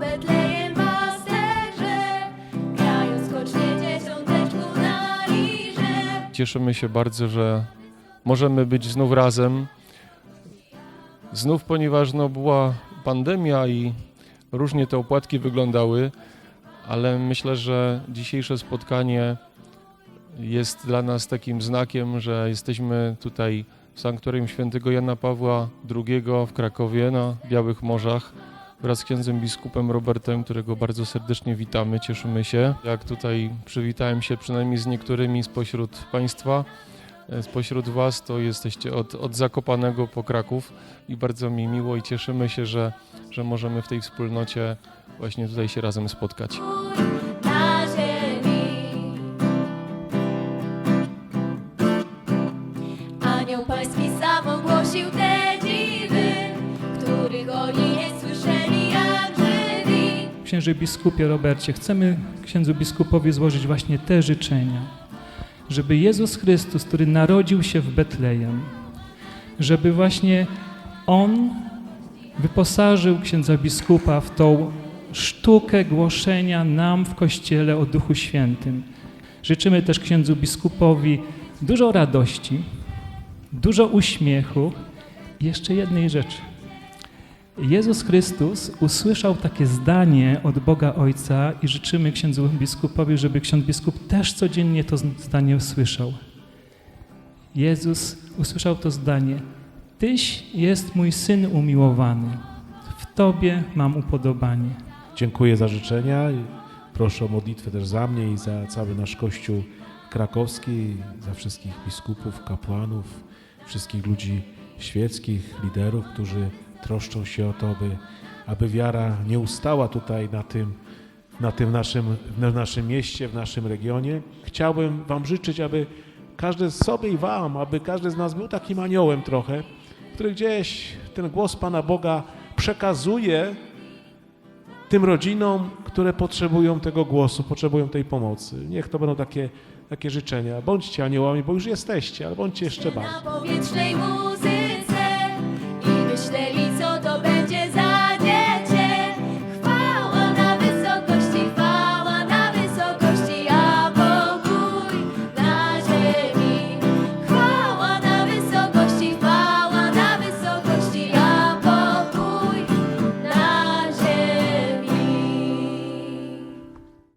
Betlejem skocznie na. Cieszymy się bardzo, że możemy być znów razem. Znów, ponieważ no, była pandemia i różnie te opłatki wyglądały, ale myślę, że dzisiejsze spotkanie jest dla nas takim znakiem, że jesteśmy tutaj w sanktuarium Świętego Jana Pawła II w Krakowie na Białych Morzach wraz z księdzem biskupem Robertem, którego bardzo serdecznie witamy, cieszymy się. Jak tutaj przywitałem się przynajmniej z niektórymi spośród Państwa, e, spośród Was, to jesteście od, od Zakopanego po Kraków i bardzo mi miło i cieszymy się, że, że możemy w tej wspólnocie właśnie tutaj się razem spotkać. Anioł Pański sam ogłosił te dziwy, których nie słyszeli jak żywi. Księże biskupie Robercie, chcemy księdzu biskupowi złożyć właśnie te życzenia, żeby Jezus Chrystus, który narodził się w Betlejem, żeby właśnie On wyposażył księdza biskupa w tą sztukę głoszenia nam w Kościele o Duchu Świętym. Życzymy też księdzu biskupowi dużo radości, dużo uśmiechu i jeszcze jednej rzeczy. Jezus Chrystus usłyszał takie zdanie od Boga Ojca i życzymy księdzu biskupowi, żeby ksiądz biskup też codziennie to zdanie usłyszał. Jezus usłyszał to zdanie: Tyś jest mój syn umiłowany, w Tobie mam upodobanie. Dziękuję za życzenia. Proszę o modlitwę też za mnie i za cały nasz Kościół krakowski, za wszystkich biskupów, kapłanów, wszystkich ludzi świeckich, liderów, którzy troszczą się o to, by, aby wiara nie ustała tutaj na tym, na tym naszym, w naszym mieście, w naszym regionie. Chciałbym Wam życzyć, aby każdy z sobie i Wam, aby każdy z nas był takim aniołem trochę, który gdzieś ten głos Pana Boga przekazuje tym rodzinom, które potrzebują tego głosu, potrzebują tej pomocy. Niech to będą takie, takie życzenia. Bądźcie aniołami, bo już jesteście, ale bądźcie jeszcze bardziej. Na